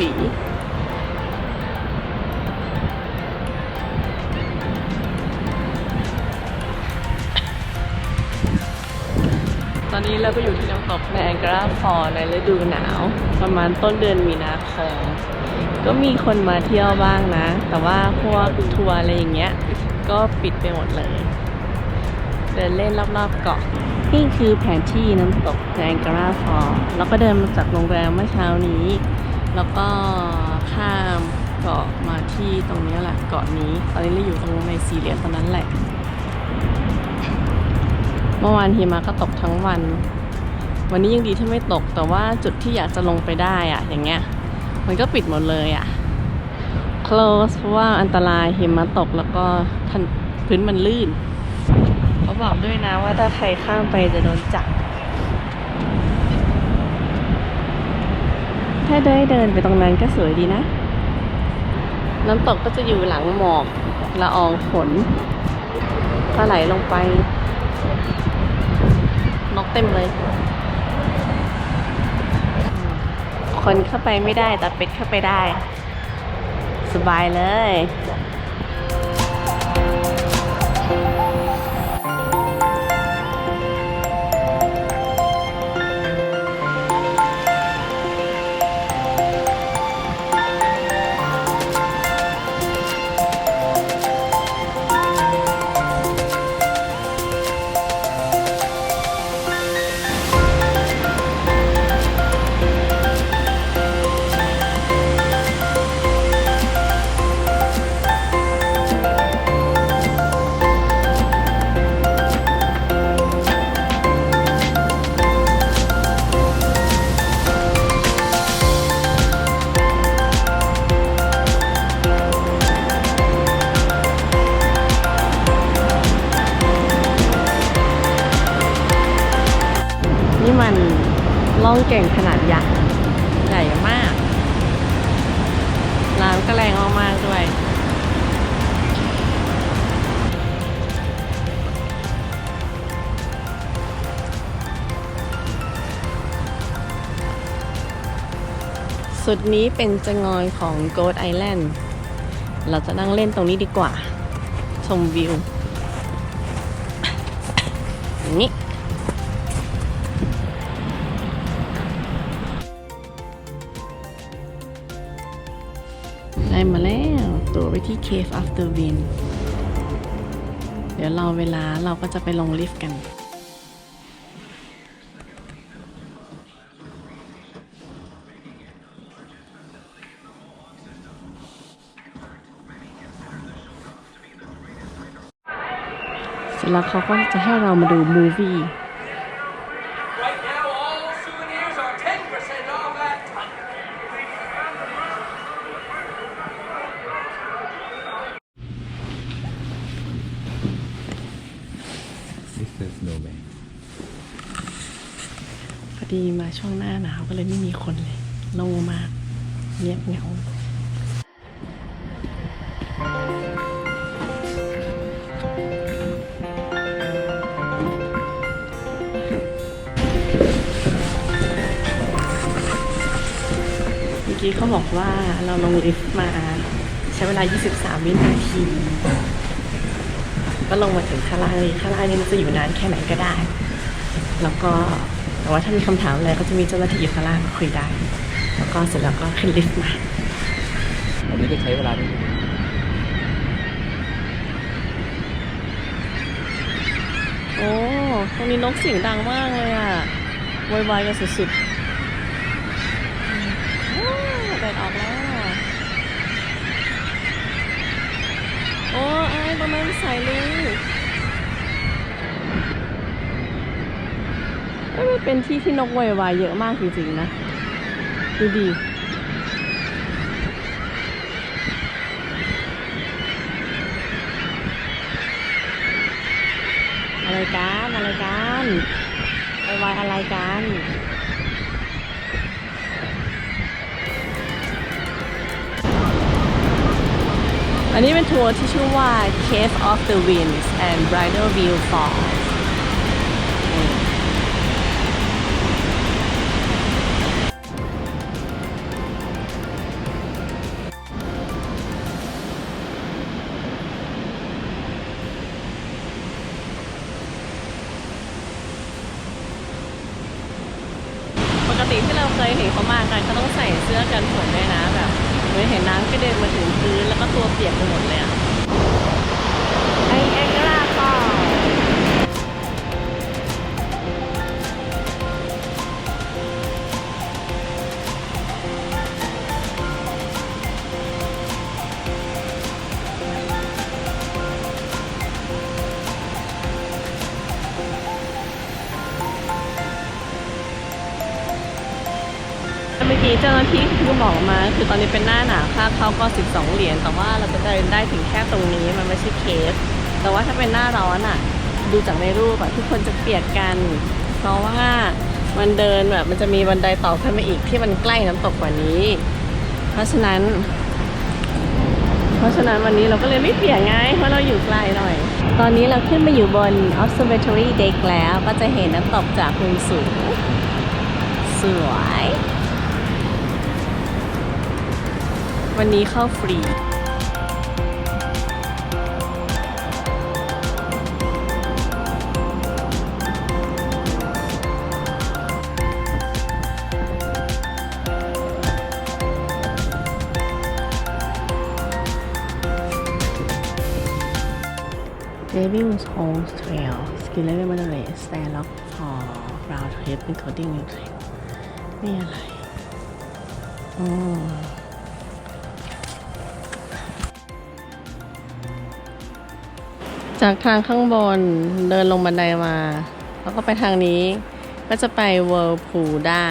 ปีตอนนี้เราก็อยู่ที่น้ำตกแนกราฟอร์ในฤดูหนาว ประมาณต้นเดือนมีนาคม ก็มีคนมาเที่ยวบ้างนะ แต่ว่าพวกทัวร์อะไรอย่างเงี้ย ก็ปิดไปหมดเลย เดินเล่นรอบๆเกาะนี่คือแผนที่น้ำตกแนกราฟอร์แล้วก็เดินมาจากโรงแรมเมื่อเช้านี้ แล้วก็ข้ามเกาะมาที่ตรงนี้แหละเกาะนี้ ตอนนี้เราอยู่ตรงในสี่เหลี่ยมตรงนั้นแหละ เมื่อวานหิมะก็ตกทั้งวัน วันนี้ยังดีที่ไม่ตก แต่ว่าจุดที่อยากจะลงไปได้อะอย่างเงี้ย มันก็ปิดหมดเลยอะ close เพราะว่าอันตรายหิมะตกแล้วก็พื้นมันลื่น เขาบอกด้วยนะว่าถ้าใครข้ามไปจะโดนจับ ถ้าได้เดินไปตรงนั้นก็สวยดีนะ น้ำตกก็จะอยู่หลังหมอกละอองฝนก็ไหลลงไป นกเต็มเลย คนเข้าไปไม่ได้แต่เป็ดเข้าไปได้ สบายเลย เก่งขนาดยักษ์ใหญ่มาก น้ำก็แรงมากๆด้วยสุดนี้เป็นจงอยของ Goat Island เราจะนั่งเล่นตรงนี้ดีกว่า ชมวิว นี้ ได้มาแล้ว ตัวไปที่ Cave of the Wind เดี๋ยวรอเวลาเราก็จะไปลงลิฟต์กัน เสร็จแล้วเขาก็จะให้เรามาดูมูวี่ ดีมาช่วงหน้าหนาวก็เลยไม่มีคนเลยโล่งมาก เงียบเหงาเมื่อกี้เขาบอกว่าเราลงลิฟต์มาใช้เวลา 23 วินาที ก็ลงมาถึงข้างล่างเลยข้างล่างนี่มันจะอยู่นานแค่ไหนก็ได้ แล้วก็ แต่ว่าถ้ามีคำถามอะไรก็จะมีเจ้าหน้าที่อยู่ข้างล่างคุยได้ แล้วก็เสร็จแล้วก็ขึ้นลิฟต์มาอันนี้ก็ใช้เวลาที่โอ้ ตรงนี้นกเสียงดังมากเลยอะวายวายกันสุดๆโอ้แดดออกแล้ว โอ้ไอ้ตรงนั้นใสเลย เป็นที่ที่นกวายวายเยอะมากจริงๆนะ ดูดิอะไรกันอะไรกันไปวายอะไรกันอันนี้เป็นทัวร์ที่ชื่อว่า Cave of the Winds and Bridal View Falls เคยเห็นเขามากันเขาต้องใส่เสื้อกันฝนด้วยนะแบบเฮ้ยเห็นน้ำกระเด็นมาถึงพื้นแล้วก็ตัวเปียกไปหมดเลยอะ มีเจ้าหน้าที่คือบอกมา คือตอนนี้เป็นหน้าหนาวค่าเข้าก็ 12 เหรียญแต่ว่าเราจะเดินได้ถึงแค่ตรงนี้มันไม่ใช่เคฟแต่ว่าถ้าเป็นหน้าร้อนอะ ดูจากในรูปอะทุกคนจะเปียกกัน เพราะว่ามันเดินแบบมันจะมีบันไดต่อขึ้นมาอีกที่มันใกล้น้ำตกกว่านี้ เพราะฉะนั้น เพราะฉะนั้นวันนี้เราก็เลยไม่เปียกไงเพราะเราอยู่ไกลหน่อย ตอนนี้เราขึ้นมาอยู่บน observatory deck แล้วก็จะเห็นน้ำตกจากมุมสูงสวย วันนี้เข้าฟรี Davis Home Trail Skeleton m o n o r a i l Stand Lock for Round Trip Including New Trip นี่อะไรอืม จากทางข้างบนเดินลงบันไดมา แล้วก็ไปทางนี้ก็จะไปเวิร์ลพูลได้